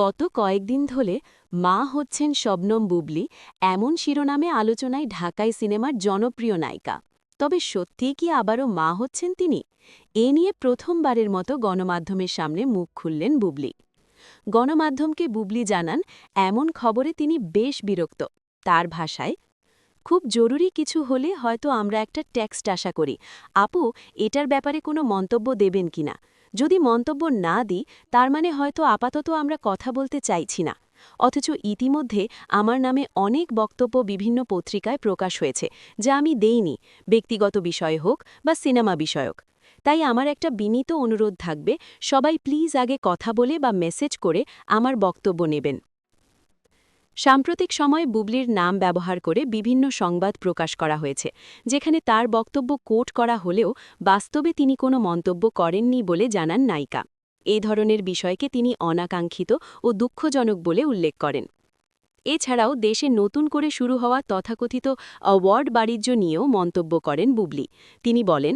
গত কয়েকদিন ধরে মা হচ্ছেন শবনম বুবলি, এমন শিরোনামে আলোচনায় ঢাকাই সিনেমার জনপ্রিয় নায়িকা। তবে সত্যিই কি আবারও মা হচ্ছেন তিনি? এ নিয়ে প্রথমবারের মতো গণমাধ্যমের সামনে মুখ খুললেন বুবলি। গণমাধ্যমকে বুবলি জানান, এমন খবরে তিনি বেশ বিরক্ত। তার ভাষায় খুব জরুরি কিছু হলে হয়তো আমরা একটা টেক্সট আশা করি। আপু, এটার ব্যাপারে কোনো মন্তব্য দেবেন কিনা? যদি মন্তব্য না দিই, তার মানে হয়তো আপাতত আমরা কথা বলতে চাইছি না। অথচ ইতিমধ্যে আমার নামে অনেক বক্তব্য বিভিন্ন পত্রিকায় প্রকাশ হয়েছে, যা আমি দেইনি, ব্যক্তিগত বিষয় হোক বা সিনেমা বিষয়ক তাই আমার একটা বিনীত অনুরোধ থাকবে, সবাই প্লিজ আগে কথা বলে বা মেসেজ করে আমার বক্তব্য নেবেন। সাম্প্রতিক সময়ে বুবলির নাম ব্যবহার করে বিভিন্ন সংবাদ প্রকাশ করা হয়েছে, যেখানে তার বক্তব্য কোট করা হলেও বাস্তবে তিনি কোনো মন্তব্য করেননি বলে জানান নায়িকা। এই ধরনের বিষয়কে তিনি অনাকাঙ্ক্ষিত ও দুঃখজনক বলে উল্লেখ করেন। এছাড়াও দেশে নতুন করে শুরু হওয়া তথাকথিত অ্যাওয়ার্ড বাণিজ্য নিয়েও মন্তব্য করেন বুবলি। তিনি বলেন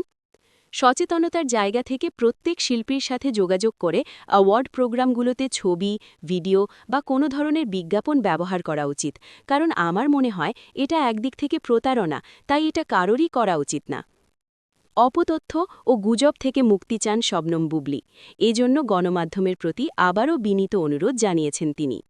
সচেতনতার জায়গা থেকে প্রত্যেক শিল্পীর সাথে যোগাযোগ করে অ্যাওয়ার্ড প্রোগ্রামগুলোতে ছবি, ভিডিও বা কোনো ধরনের বিজ্ঞাপন ব্যবহার করা উচিত। কারণ আমার মনে হয় এটা একদিক থেকে প্রতারণা, তাই এটা কারোরই করা উচিত না। অপতথ্য ও গুজব থেকে মুক্তি চান শবনম বুবলি। এজন্য গণমাধ্যমের প্রতি আবারও বিনীত অনুরোধ জানিয়েছেন তিনি।